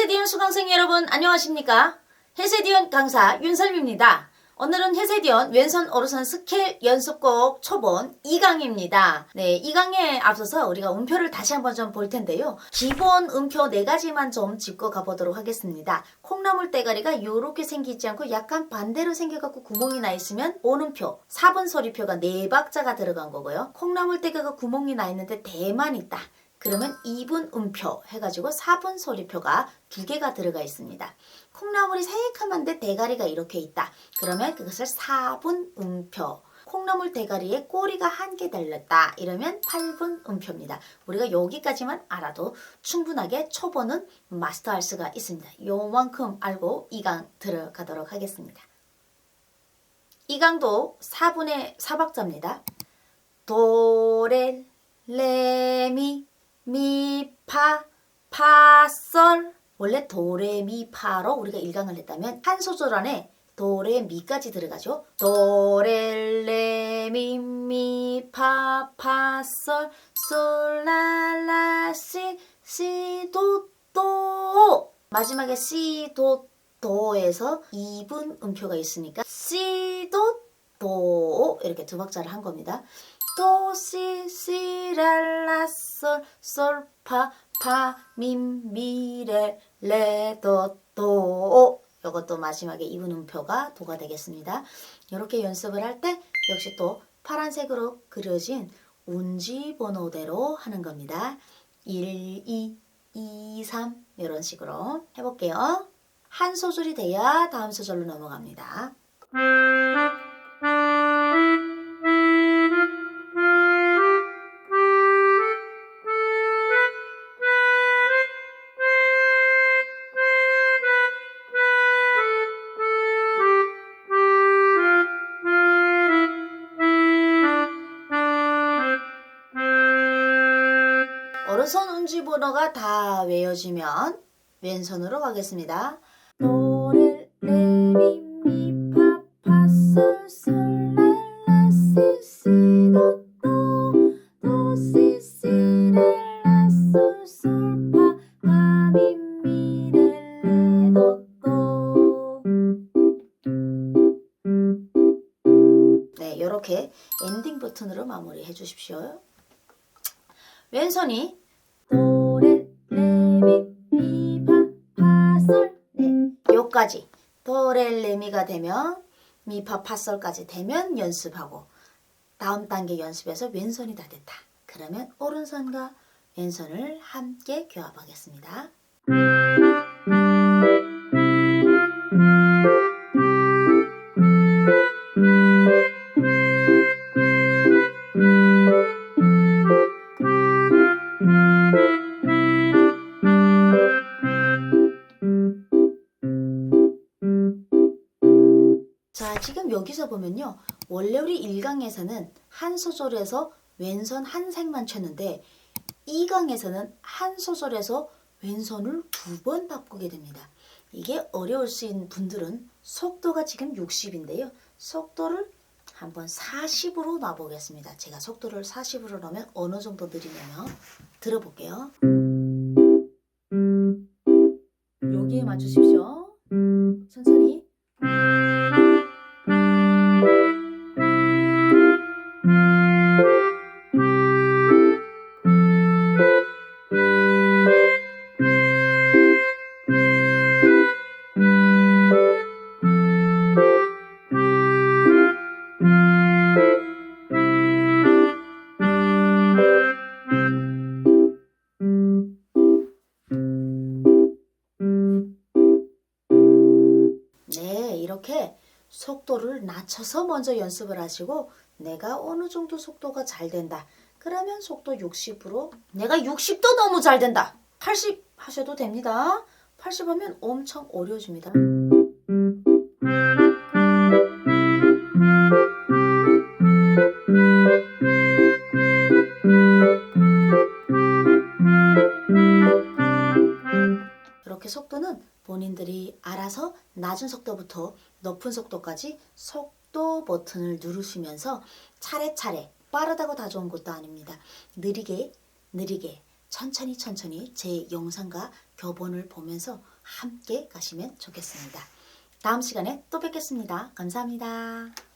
해세디언 수강생 여러분 안녕하십니까? 해세디언 강사 윤설미입니다. 오늘은 해세디언 왼손 오른손 스케일 연습곡 초본 2강입니다. 네, 2강에 앞서서 우리가 음표를 다시 한번 좀 볼 텐데요. 기본 음표 4가지만 좀 짚고 가보도록 하겠습니다. 콩나물 대가리가 이렇게 생기지 않고 약간 반대로 생겨갖고 구멍이 나 있으면 오음표 4분 소리표가 4박자가 들어간 거고요. 콩나물 대가가 구멍이 나 있는데 대만 있다. 그러면 2분 음표 해가지고 4분 소리표가 두 개가 들어가 있습니다. 콩나물이 새카만데 대가리가 이렇게 있다. 그러면 그것을 4분 음표. 콩나물 대가리에 꼬리가 한 개 달렸다. 이러면 8분 음표입니다. 우리가 여기까지만 알아도 충분하게 초보는 마스터할 수가 있습니다. 요만큼 알고 2강 들어가도록 하겠습니다. 2강도 4분의 4박자입니다. 도레 레미 미 파 파솔 원래 도레미파로 우리가 일강을 했다면 한 소절 안에 도레미까지 들어가죠. 도레레미미파 파솔 솔라라시 시도도 마지막에 시도도에서 2분 음표가 있으니까 시도도 이렇게 두 박자를 한 겁니다. 도시 시랄라 솔 솔파 파민 미레 레도 도 이것도 마지막에 이분 음표가 도가 되겠습니다. 이렇게 연습을 할 때 역시 또 파란색으로 그려진 운지 번호대로 하는 겁니다. 1, 2, 2, 3 이런 식으로 해볼게요. 한 소절이 돼야 다음 소절로 넘어갑니다. 오른손 운지 번호가 다 외워지면 왼손으로 가겠습니다. 도레 레미 미파파 솔솔라라시시 도도 도시시 랄라 솔솔파 파미미렐레도도 네, 이렇게 엔딩 버튼으로 마무리해 주십시오. 왼손이 네, 요까지 도레 레미가 되면 미파파솔까지 되면 연습하고 다음 단계 연습에서 왼손이 다 됐다. 그러면 오른손과 왼손을 함께 교합하겠습니다. 지금 여기서 보면요. 원래 우리 1강에서는 한 소절에서 왼손 한 색만 쳤는데 2강에서는 한 소절에서 왼손을 두 번 바꾸게 됩니다. 이게 어려울 수 있는 분들은 속도가 지금 60인데요. 속도를 한번 40으로 놔보겠습니다. 제가 속도를 40으로 넣으면 어느 정도 느리냐면 들어볼게요. 속도를 낮춰서 먼저 연습을 하시고 내가 어느 정도 속도가 잘 된다. 그러면 속도 60으로 내가 60도 너무 잘 된다. 80 하셔도 됩니다. 80 하면 엄청 어려워집니다. 본인들이 알아서 낮은 속도부터 높은 속도까지 속도 버튼을 누르시면서 차례차례 빠르다고 다 좋은 것도 아닙니다. 느리게 느리게 천천히 천천히 제 영상과 교본을 보면서 함께 가시면 좋겠습니다. 다음 시간에 또 뵙겠습니다. 감사합니다.